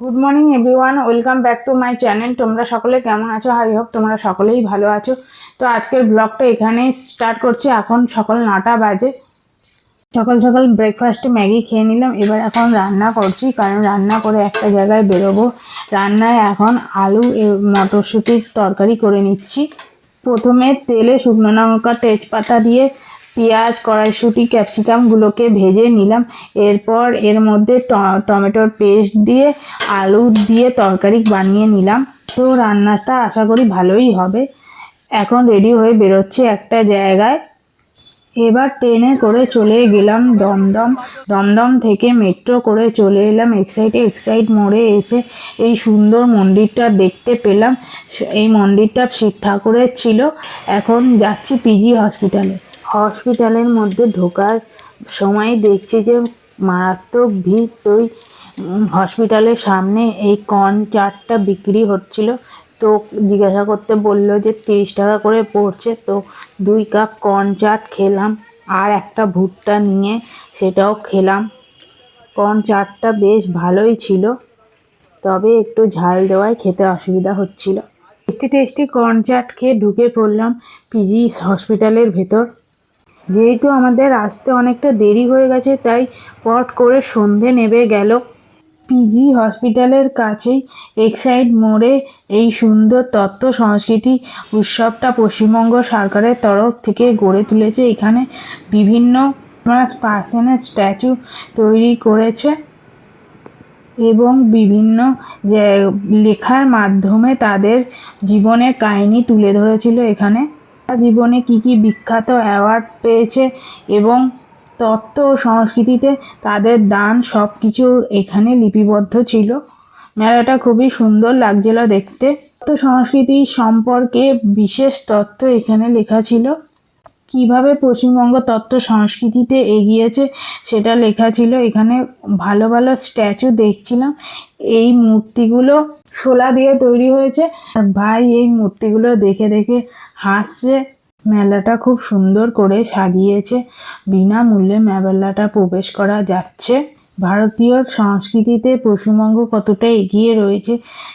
Good morning everyone welcome back to my channel তোমরা সকলে কেমন আছো? আই হোপ তোমরা সকলেই ভালো আছো। তো আজকের ব্লগটা এখানেই স্টার্ট করছি। এখন সকাল নটা বাজে। সকাল সকাল ব্রেকফাস্টে ম্যাগি খেয়ে নিলাম। এবার এখন রান্না করছি। কারণ রান্না করে একটা জায়গায় বেরোবো। রান্নায় এখন আলু মটরশুঁটির তরকারি করে নিচ্ছি। প্রথমে তেলে শুকনো লঙ্কা, তেজপাতা দিয়ে পেঁয়াজ, কড়াইশুঁটি ক্যাপসিকামগুলোকে ভেজে নিলাম। এরপর এর মধ্যে টমেটোর পেস্ট দিয়ে, আলু দিয়ে তরকারি বানিয়ে নিলাম। তো রান্নাটা আশা করি ভালোই হবে। এখন রেডি হয়ে বেরোচ্ছি একটা জায়গায়। এবার ট্রেনে করে চলে গেলাম দমদম। দমদম থেকে মেট্রো করে চলে এলাম এক্সাইটে এক্সাইট মোড়ে এসে এই সুন্দর মন্দিরটা দেখতে পেলাম। এই মন্দিরটা শিব ঠাকুরের ছিল। এখন যাচ্ছি পিজি হসপিটালে হসপিটালের মধ্যে ঢোকার সময় দেখছি যে মারাত্মক ভিড়। তো হসপিটালের সামনে এই কর্ন চাটটা বিক্রি হচ্ছিল। তো জিজ্ঞাসা করতে বলল যে তিরিশ টাকা করে পড়ছে। তো দুই কাপ কর্ন চাট খেলাম আর একটা ভুট্টা নিয়ে সেটাও খেলাম। কর্ন চাটটা বেশ ভালোই ছিল, তবে একটু ঝাল দেওয়ায় খেতে অসুবিধা হচ্ছিল। টেস্টি টেস্টি কর্ন চাট খেয়ে ঢুকে পড়লাম পিজি হসপিটালের ভেতর। যেহেতু আমাদের আসতে অনেকটা দেরি হয়ে গেছে, তাই পট করে সন্ধে নেবে গেল। পিজি হসপিটালের কাছেই এক্সাইড মোড়ে এই সুন্দর তত্ত্ব সংস্কৃতি উৎসবটা পশ্চিমবঙ্গ সরকারের তরফ থেকে গড়ে তুলেছে। এখানে বিভিন্ন পার্সনের স্ট্যাচু তৈরি করেছে এবং বিভিন্ন লেখার মাধ্যমে তাদের জীবনের কাহিনী তুলে ধরেছিল এখানে। জীবনে কি কি বিখ্যাত অ্যাওয়ার্ড পেয়েছে এবং তত্ত্ব ও সংস্কৃতিতে তাদের দান সব কিছু এখানে লিপিবদ্ধ ছিল। মেলাটা খুবই সুন্দর লাগছিল দেখতে। তত্ত্ব সংস্কৃতি সম্পর্কে বিশেষ তথ্য এখানে লেখা ছিল। কীভাবে পশ্চিমবঙ্গ তত্ত্ব সংস্কৃতিতে এগিয়েছে সেটা লেখা ছিল। এখানে ভালো ভালো স্ট্যাচু দেখছিলাম। এই মূর্তিগুলো শোলা দিয়ে তৈরি হয়েছে। আর ভাই এই মূর্তিগুলো দেখে দেখে হাসছে। মেলাটা খুব সুন্দর করে সাজিয়েছে। বিনামূল্যে মেলাটা প্রবেশ করা যাচ্ছে। ভারতীয় সংস্কৃতিতে পশ্চিমবঙ্গ কতটা এগিয়ে রয়েছে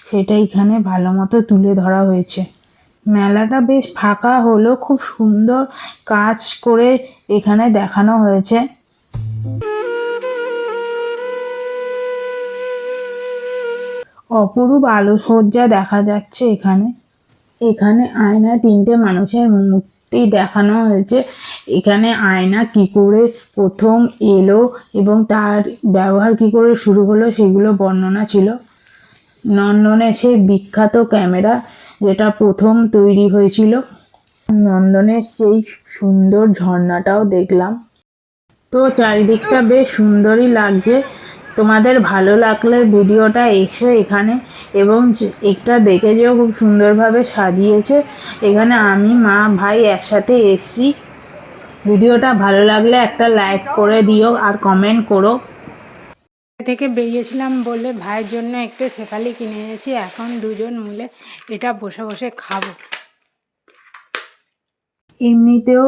সেটা এখানে ভালো মতো তুলে ধরা হয়েছে। মেলাটা বেশ ফাঁকা হলো খুব সুন্দর কাজ করে এখানে দেখানো হয়েছে। অপরূপ আলোকসজ্জা দেখা যাচ্ছে এখানে। এখানে আয়না তিনটে মানুষের মূর্তি দেখানো হয়েছে। এখানে আয়না কি করে প্রথম এলো এবং তার ব্যবহার কি করে শুরু হলো সেগুলো বর্ণনা ছিল। নন্দনে সেই বিখ্যাত ক্যামেরা যেটা প্রথম তৈরি হয়েছিল। নন্দনের সেই সুন্দর ঝর্ণাটাও দেখলাম। তো চারিদিকটা বেশ সুন্দরই লাগছে। তোমাদের ভালো লাগলে ভিডিওটা এসে এখানে এবং একটা দেখে যেও খুব সুন্দরভাবে সাজিয়েছে। এখানে আমি, মা, ভাই একসাথে এসছি। ভিডিওটা ভালো লাগলে একটা লাইক করে দিও আর কমেন্ট করো। থেকে বেরিয়েছিলাম বলে ভাইয়ের জন্য একটু শেফালি কিনে এনেছি। এখন দুজন মিলে এটা বসে বসে খাব। এমনিতেও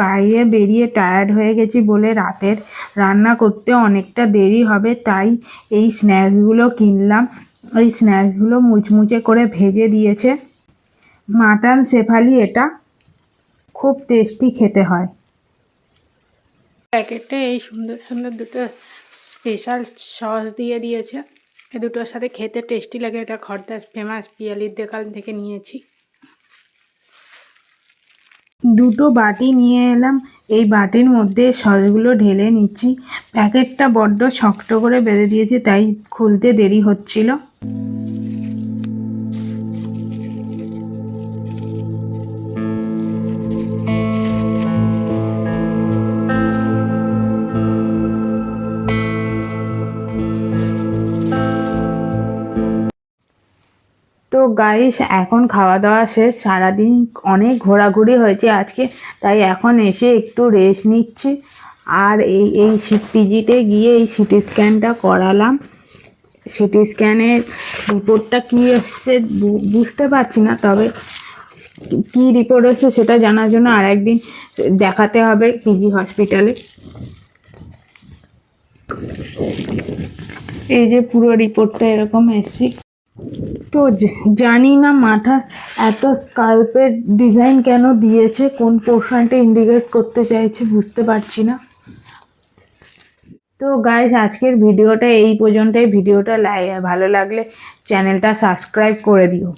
বাইরে বেরিয়ে টায়ার্ড হয়ে গেছি বলে রাতের রান্না করতে অনেকটা দেরি হবে তাই এই স্ন্যাক্সগুলো কিনলাম। এই স্ন্যাক্সগুলো মুচমুচে করে ভেজে দিয়েছে। মাটন শেফালি এটা খুব টেস্টি খেতে হয়। প্যাকেটে এই সুন্দর সুন্দর দুটো স্পেশাল সস দিয়ে দিয়েছে। এ দুটোর সাথে খেতে টেস্টি লাগে। এটা খড়দাস ফেমাস পিয়ালির দোকান থেকে নিয়েছি। দুটো বাটি নিয়ে এলাম। এই বাটির মধ্যে সসগুলো ঢেলে নিচ্ছি। প্যাকেটটা বড্ড শক্ত করে বেঁধে দিয়েছে, তাই খুলতে দেরি হচ্ছিল। গাইস, এখন খাওয়া দাওয়া শেষ। সারাদিন অনেক ঘোরাঘুরি হয়েছে আজকে, তাই এখন এসে একটু রেস্ট নিচ্ছি। আর এই এই পিজিতে গিয়ে এই সিটি স্ক্যানটা করালাম। সিটি স্ক্যানের রিপোর্টটা কী এসছে বুঝতে পারছি না, তবে কী রিপোর্ট এসছে সেটা জানার জন্য আর একদিন দেখাতে হবে পিজি হসপিটালে এই যে পুরো রিপোর্টটা এরকম এসছি। তো জানি না মাথার এত স্কাল্পের ডিজাইন কেন দিয়েছে, কোন পোর্শনটা ইন্ডিকেট করতে চাইছে বুঝতে পারছি না। তো গাইজ আজকের ভিডিওটা এই পর্যন্তই। ভিডিওটা ভালো লাগলে চ্যানেলটা সাবস্ক্রাইব করে দিও।